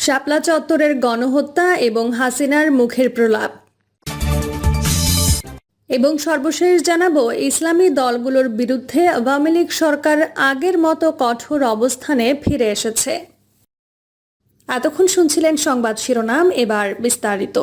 শাপলা চত্বরের গণহত্যা এবং হাসিনার মুখের প্রলাপ। এবং সর্বশেষ জানাব, ইসলামী দলগুলোর বিরুদ্ধে আওয়ামী লীগ সরকার আগের মতো কঠোর অবস্থানে ফিরে এসেছে। এতক্ষণ শুনছিলেন সংবাদ শিরোনাম, এবার বিস্তারিত।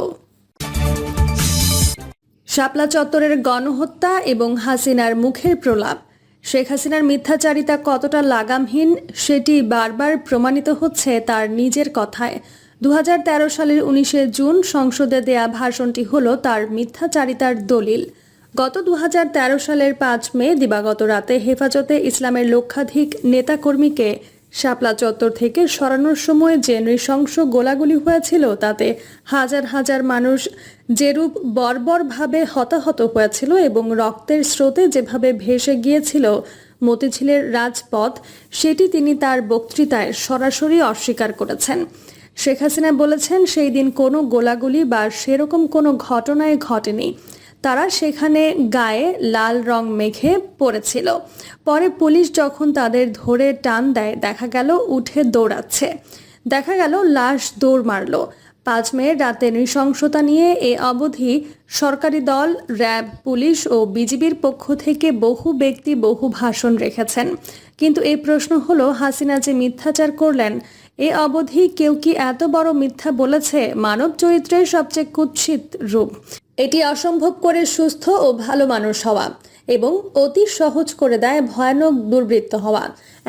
শাপলা চত্বরের গণহত্যা এবং হাসিনার মুখের প্রলাপ। শেখ হাসিনার মিথ্যাচারিতা কতটা লাগামহীন, সেটি বারবার প্রমাণিত হচ্ছে তার নিজের কথায়। দু হাজার তেরো সালের উনিশে জুন সংসদে দেয়া ভাষণটি হল তার মিথ্যাচারিতার দলিল। গত দু হাজার তেরো সালের পাঁচ মে, দিবাগত রাতে হেফাজতে ইসলামের লক্ষাধিক নেতাকর্মীকে শাপলা চত্বর থেকে সরানোর সময় যে নৃশংস গোলাগুলি হয়েছিল, তাতে হাজার হাজার মানুষ যেরূপ বর্বরভাবে হতাহত হয়েছিল এবং রক্তের স্রোতে যেভাবে ভেসে গিয়েছিল মতিঝিলের রাজপথ, সেটি তিনি তার বক্তৃতায় সরাসরি অস্বীকার করেছেন। শেখ হাসিনা বলেছেন, সেই দিন কোনো গোলাগুলি বা সেরকম কোনো ঘটনায় ঘটেনি। তারা সেখানে গায়ে লাল রং মেখে পড়েছিল। পরে পুলিশ যখন তাদের ধরে টান দেয়, দেখা গেল উঠে দৌড়াচ্ছে। দেখা গেল লাশ দৌড় মারল। পাঁচ মে রাতে নৃশংসতা নিয়ে এ অবধি সরকারি দল, র্যাব, পুলিশ ও বিজিবির পক্ষ থেকে বহু ব্যক্তি বহু ভাষণ রেখেছেন। কিন্তু এই প্রশ্ন হলো, হাসিনা যে মিথ্যাচার করলেন, এ অবধি কেউ কি এত বড় মিথ্যা বলেছে? মানব চরিত্রের সবচেয়ে কুৎসিত রূপ। এটি অসম্ভব করে সুস্থ ও ভালো মানুষ হওয়া এবং অতি সহজ করে দেয় ভয়ানক দুর্বৃত্ত হওয়া।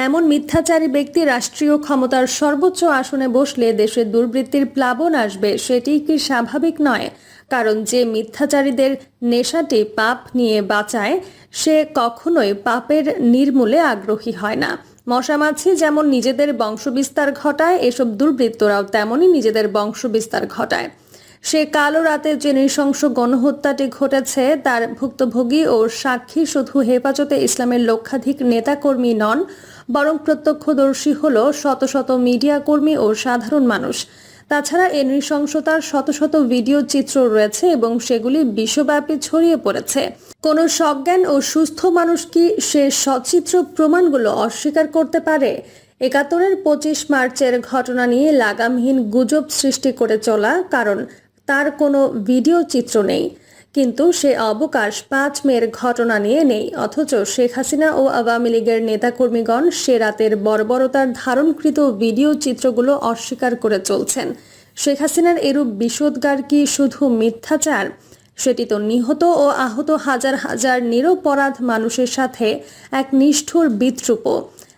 এমন মিথ্যাচারী ব্যক্তি রাষ্ট্রীয় ক্ষমতার সর্বোচ্চ আসনে বসলে দেশের দুর্বৃত্তির প্লাবন আসবে সেটি কি স্বাভাবিক নয়। কারণ যে মিথ্যাচারীদের নেশাটি পাপ নিয়ে বাঁচায়, সে কখনোই পাপের নির্মূলে আগ্রহী হয় না। মশামাছি যেমন নিজেদের বংশবিস্তার ঘটায়, এসব দুর্বৃত্তরাও তেমনই নিজেদের বংশবিস্তার ঘটায়। সে কালো রাতে যে নৃশংস গণহত্যাটি ঘটেছে, তার ভুক্তভোগী ও সাক্ষী শুধু হেফাজতে ইসলামের লক্ষাধিক নেতাকর্মী নন, বরং প্রত্যক্ষদর্শী হল শত শত মিডিয়া কর্মী ও সাধারণ মানুষ। তাছাড়া এ নৃশংসতার শত শত ভিডিও চিত্র রয়েছে এবং সেগুলি বিশ্বব্যাপী ছড়িয়ে পড়েছে। কোনো সজ্ঞান ও সুস্থ মানুষ কি সে সচিত্র প্রমাণগুলো অস্বীকার করতে পারে? একাত্তরের পঁচিশ মার্চের ঘটনা নিয়ে লাগামহীন গুজব সৃষ্টি করে চলা কারণ তার কোনো ভিডিও চিত্র নেই। কিন্তু সে অবকাশ পাঁচ মেয়ের ঘটনা নিয়ে নেই। অথচ শেখ হাসিনা ও আওয়ামী লীগের নেতাকর্মীগণ সে রাতের বর্বরতার ধারণকৃত ভিডিও চিত্রগুলো অস্বীকার করে চলছেন। শেখ হাসিনার এরূপ বিষোদ্গার কি শুধু মিথ্যাচার? সেটি তো নিহত ও আহত হাজার হাজার নিরপরাধ মানুষের সাথে এক নিষ্ঠুর বিদ্রুপ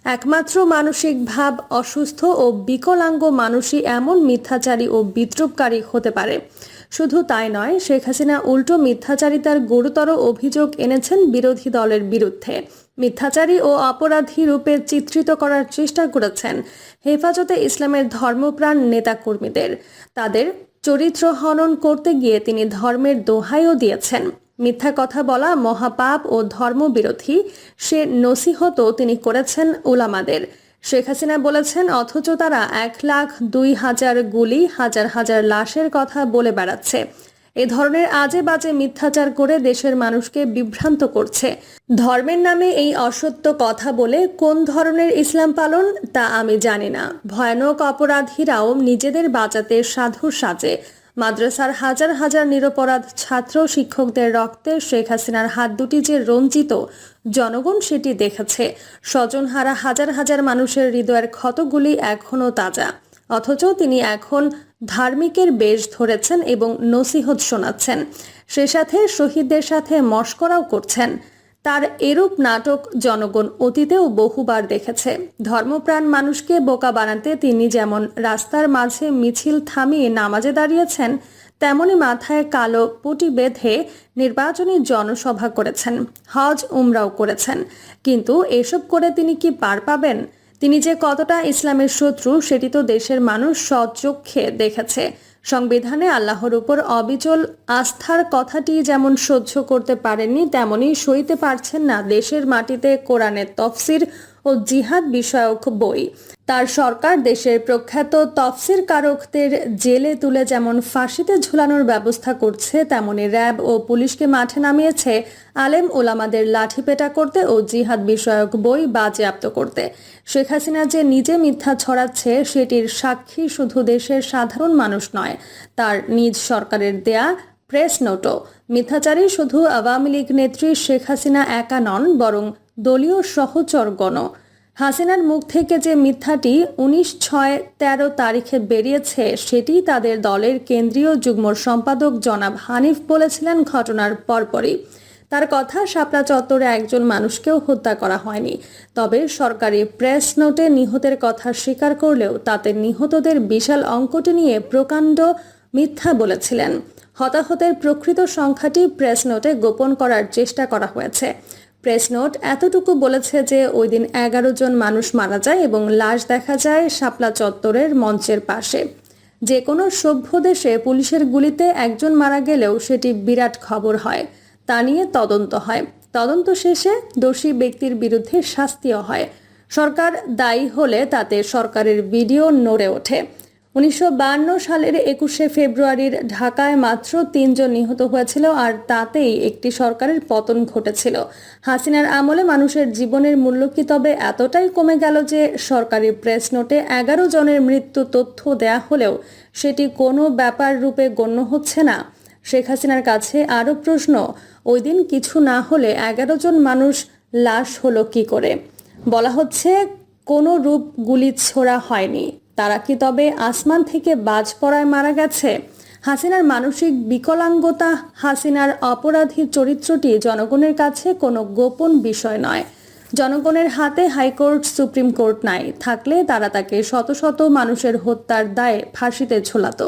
একমাত্র মানসিক ভাব অসুস্থ ও বিকলাঙ্গ মানুষই এমন মিথ্যাচারী ও বিদ্রুপকারী হতে পারে। শুধু তাই নয়, শেখ হাসিনা উল্টো মিথ্যাচারিতার গুরুতর অভিযোগ এনেছেন বিরোধী দলের বিরুদ্ধে। মিথ্যাচারী ও অপরাধী রূপে চিত্রিত করার চেষ্টা করেছেন হেফাজতে ইসলামের ধর্মপ্রাণ নেতাকর্মীদের। তাদের চরিত্র হনন করতে গিয়ে তিনি ধর্মের দোহাইও দিয়েছেন। মিথ্যা কথা বলা মহাপাপ ও ধর্মবিরোধী সে নসিহতও তিনি করেছেন উলামাদের। শেখ হাসিনা বলেছেন, অথচ তারা এক লাখ দুই হাজার গুলি হাজার হাজার লাশের কথা বলে বেড়াচ্ছে। এ ধরনের আজে বাজে মিথ্যাচার করে দেশের মানুষকে বিভ্রান্ত করছে। ধর্মের নামে এই অসত্য কথা বলে কোন ধরনের ইসলাম পালন তা আমি জানি না। ভয়ানক অপরাধীরাও নিজেদের বাঁচাতে সাধু সাজে। মাদ্রাসার হাজার হাজার নিরপরাধ ছাত্র শিক্ষকদের রক্তে শেখ হাসিনার হাত দুটি যে রঞ্জিত, জনগণ সেটি দেখেছে। স্বজনহারা হাজার হাজার মানুষের হৃদয়ের ক্ষতগুলি এখনও তাজা। অথচ তিনি এখন ধার্মিকের বেশ ধরেছেন এবং নসিহত শোনাচ্ছেন। সে সাথে শহীদদের সাথে মস্করাও করছেন। তার এরূপ নাটক জনগণ অতীতেও বহুবার দেখেছে। ধর্মপ্রাণ মানুষকে বোকা বানাতে তিনি যেমন রাস্তার মাঝে মিছিল থামিয়ে নামাজে দাঁড়িয়েছেন, তেমনি মাথায় কালো পুটি বেঁধে নির্বাচনী জনসভা করেছেন, হজ উমরাও করেছেন। কিন্তু এসব করে তিনি কি পার পাবেন? তিনি যে কতটা ইসলামের শত্রু, সেটি তো দেশের মানুষ সচক্ষে দেখেছে। সংবিধানে আল্লাহর উপর অবিচল আস্থার কথাটি যেমন সহ্য করতে পারেননি, তেমনই সইতে পারছেন না। দেশের মাটিতে কোরআনের তফসির ও জিহাদ বিষয়ক বই। তার সরকার দেশের প্রখ্যাত তফসির কারকদের জেলে তুলে যেমন ফাঁসিতে ঝুলানোর ব্যবস্থা করছে, তেমনি র্যাব ও পুলিশকে মাঠে নামিয়েছে আলেম ওলামাদের লাঠিপেটা করতে ও জিহাদ বিষয়ক বই বাজেয়াপ্ত করতে। শেখ হাসিনা যে নিজে মিথ্যা ছড়াচ্ছে, সেটির সাক্ষী শুধু দেশের সাধারণ মানুষ নয়, তার নিজ সরকারের দেয়া প্রেস নোটও। মিথ্যাচারী শুধু আওয়ামী লীগ নেত্রী শেখ হাসিনা একা নন, বরং দলীয় সহচরগণ। হাসিনার মুখ থেকে যে মিথ্যাটি উনিশ ছয় তেরো তারিখে বেরিয়েছে, সেটি তাদের দলের কেন্দ্রীয় যুগ্ম সম্পাদক জনাব হানিফ বলেছিলেন ঘটনার পরপরই। তার কথা শাপলা চত্বরে একজন মানুষকেও হত্যা করা হয়নি। তবে সরকারি প্রেস নোটে নিহতের কথা স্বীকার করলেও তাতে নিহতদের বিশাল অঙ্কটি নিয়ে প্রকাণ্ড মিথ্যা বলেছিলেন। হতাহতের প্রকৃত সংখ্যাটি প্রেস নোটে গোপন করার চেষ্টা করা হয়েছে। প্রেস নোট এতটুকু বলেছে যে ওই দিন এগারো জন মানুষ মারা যায় এবং লাশ দেখা যায় শাপলা চত্বরের মঞ্চের পাশে। যে কোনো সভ্য দেশে পুলিশের গুলিতে একজন মারা গেলেও সেটি বিরাট খবর হয়। তা নিয়ে তদন্ত হয়। তদন্ত শেষে দোষী ব্যক্তির বিরুদ্ধে শাস্তিও হয়। সরকার দায়ী হলে তাতে সরকারের ভিডিও নড়ে ওঠে। উনিশশো সালের একুশে ফেব্রুয়ারির ঢাকায় মাত্র তিনজন নিহত হয়েছিল আর তাতেই একটি সরকারের পতন ঘটেছিল। হাসিনার আমলে মানুষের জীবনের মূল্য কি তবে এতটাই কমে গেল যে সরকারি প্রেস নোটে এগারো জনের মৃত্যু তথ্য দেয়া হলেও সেটি কোনো ব্যাপার রূপে গণ্য হচ্ছে না। শেখ হাসিনার কাছে আরও প্রশ্ন, ওই দিন কিছু না হলে এগারো জন মানুষ লাশ হলো কি করে? বলা হচ্ছে কোনো রূপ গুলি ছোড়া হয়নি। তারা কি তবে আসমান থেকে বাজ পড়ায় মারা গেছে? হাসিনার মানসিক বিকলাঙ্গতা, হাসিনার অপরাধী চরিত্রটি জনগণের কাছে কোনো গোপন বিষয় নয়। জনগণের হাতে হাইকোর্ট, সুপ্রিম কোর্ট নাই। থাকলে তারা তাকে শত শত মানুষের হত্যার দায়ে ফাঁসিতে ঝোলাতো।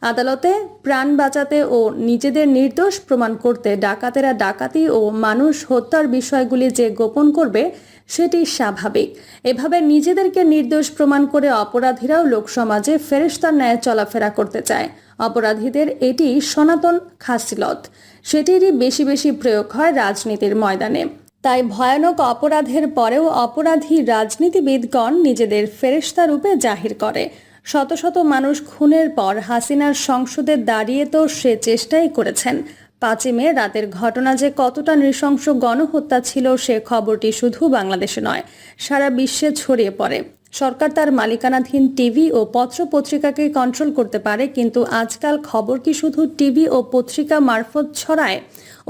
আদালতে প্রাণ বাঁচাতে ও নিজেদের নির্দোষ প্রমাণ করতে ডাকাতেরা ডাকাতি ও মানুষ হত্যার বিষয়গুলি যে গোপন করবে, সেটি স্বাভাবিক। এভাবে নিজেদেরকে নির্দোষ প্রমাণ করে অপরাধীরাও লোকসমাজে ফেরেস্তার ন্যায় চলাফেরা করতে চায়। অপরাধীদের এটি সনাতন খাসিলত। সেটিরই বেশি বেশি প্রয়োগ হয় রাজনীতির ময়দানে। তাই ভয়ানক অপরাধের পরেও অপরাধী রাজনীতিবিদগণ নিজেদের ফেরেস্তা রূপে জাহির করে। শত শত মানুষ খুনের পর হাসিনার সংসদে দাঁড়িয়ে তো সে চেষ্টাই করেছেন। পাঁচই মে রাতের ঘটনা যে কতটা নৃশংস গণহত্যা ছিল, সে খবরটি শুধু বাংলাদেশে নয়, সারা বিশ্বে ছড়িয়ে পড়ে। সরকার তার মালিকানাধীন টিভি ও পত্র পত্রিকাকে কন্ট্রোল করতে পারে, কিন্তু আজকাল খবর কি শুধু টিভি ও পত্রিকা মারফত ছড়ায়?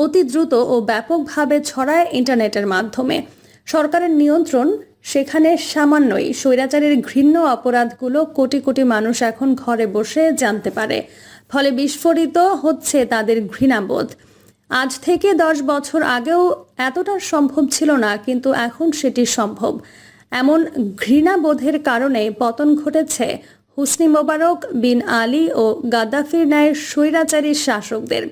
অতি দ্রুত ও ব্যাপকভাবে ছড়ায় ইন্টারনেটের মাধ্যমে। সরকারের নিয়ন্ত্রণ সেখানে সামান্যই স্বৈরাচারের ঘৃণ্য অপরাধগুলো কোটি কোটি মানুষ এখন ঘরে বসে জানতে পারে। ফলে বিস্ফোরিত হচ্ছে তাদের ঘৃণাবোধ। আজ থেকে দশ বছর আগেও এতটা সম্ভব ছিল না, কিন্তু এখন সেটি সম্ভব। এমন ঘৃণাবোধের কারণে পতন ঘটেছে হুসনি মোবারক বিন আলী ও গাদ্দাফির ন্যায় স্বৈরাচারী শাসকদের।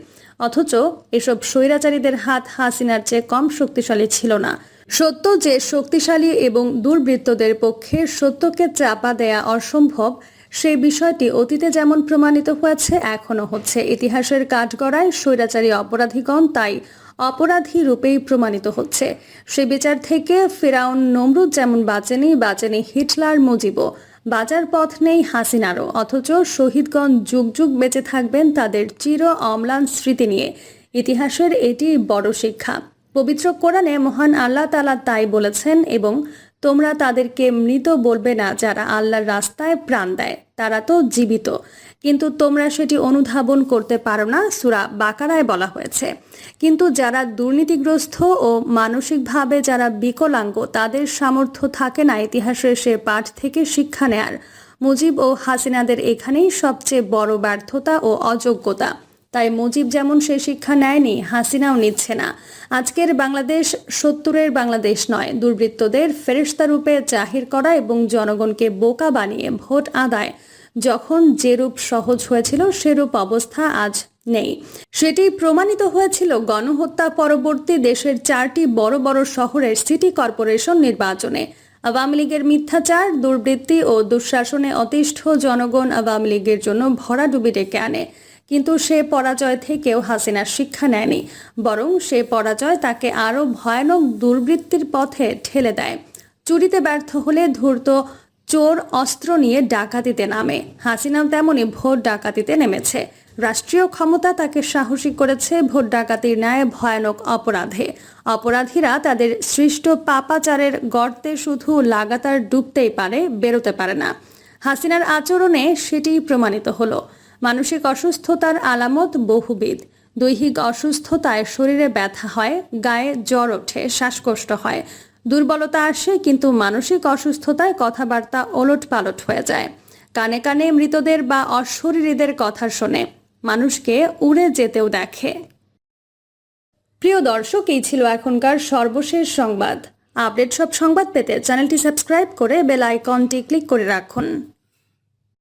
অথচ এসব স্বৈরাচারীদের হাত হাসিনার চেয়ে কম শক্তিশালী ছিল না। সত্য যে শক্তিশালী এবং দুর্বৃত্তদের পক্ষে সত্যকে চাপা দেয়া অসম্ভব সেই বিষয়টি অতীতে যেমন প্রমাণিত হয়েছে, এখনও হচ্ছে। ইতিহাসের কাঠগড়ায় স্বৈরাচারী অপরাধীগণ তাই অপরাধী রূপেই প্রমাণিত হচ্ছে। সে বিচার থেকে ফেরাউন নমরুদ যেমন বাঁচেনি বাঁচেনি হিটলার মুজিবও। বাজার পথ নেই হাসিনারও, অথচ শহীদগণ যুগ যুগ বেঁচে থাকবেন তাদের চির অম্লান স্মৃতি নিয়ে। ইতিহাসের এটি বড় শিক্ষা। পবিত্র কোরআনে মহান আল্লাহ তালা তাই বলেছেন এবং তোমরা তাদেরকে মৃত বলবে না যারা আল্লাহর রাস্তায় প্রাণ দেয়, তারা তো জীবিত। কিন্তু তোমরা সেটি অনুধাবন করতে পারো না, সুরা বাকারায় বলা হয়েছে। কিন্তু যারা দুর্নীতিগ্রস্ত ও মানসিকভাবে যারা বিকলাঙ্গ, তাদের সামর্থ্য থাকে না ইতিহাসের সে পাঠ থেকে শিক্ষা নেয়ার। মুজিব ও হাসিনাদের এখানেই সবচেয়ে বড় ব্যর্থতা ও অযোগ্যতা। তাই মুজিব যেমন সে শিক্ষা নেয়নি, হাসিনাও নিচ্ছে না। আজকের বাংলাদেশ সত্তরের বাংলাদেশ নয়। দুর্বৃত্তদের ফেরিস্তা রূপে জাহির করা এবং জনগণকে বোকা বানিয়ে ভোট আদায় যখন যেরূপ সহজ হয়েছিল সেরূপ অবস্থা আজ নেই। সেটি প্রমাণিত হয়েছিল গণহত্যা পরবর্তী দেশের চারটি বড় বড় শহরের সিটি কর্পোরেশন নির্বাচনে। আওয়ামী লীগের মিথ্যাচার, দুর্বৃত্তি ও দুঃশাসনে অতিষ্ঠ জনগণ আওয়ামী লীগের জন্য ভরাডুবি ডেকে আনে। কিন্তু সে পরাজয় থেকেও হাসিনা শিক্ষা নেয়নি, বরং সে পরাজয় তাকে আরও ভয়ানক দুর্বৃত্তির পথে ঠেলে দেয়। চুরিতে ব্যর্থ হলে ধূর্ত চোর অস্ত্র নিয়ে ডাকাতিতে নামে। হাসিনাও তেমনই ভোট ডাকাতিতে নেমেছে। রাষ্ট্রীয় ক্ষমতা তাকে সাহসী করেছে ভোট ডাকাতির ন্যায় ভয়ানক অপরাধে। অপরাধীরা তাদের সৃষ্ট পাপাচারের গর্তে শুধু লাগাতার ডুবতেই পারে, বেরোতে পারে না। হাসিনার আচরণে সেটি প্রমাণিত হলো। মানসিক অসুস্থতার আলামত বহুবিধ। দৈহিক অসুস্থতায় শরীরে ব্যথা হয়, গায়ে জ্বর ওঠে, শ্বাসকষ্ট হয়। দুর্বলতা আসে, কিন্তু মানসিক অসুস্থতায় কথাবার্তা ওলট পালট হয়ে যায়। কানে কানে মৃতদের বা অশরীরীদের কথা শোনে। মানুষকে উড়ে যেতেও দেখে। প্রিয় দর্শক, এই ছিল এখনকার সর্বশেষ সংবাদ। আপডেট সব সংবাদ পেতে চ্যানেলটি সাবস্ক্রাইব করে বেল আইকনটি ক্লিক করে রাখুন।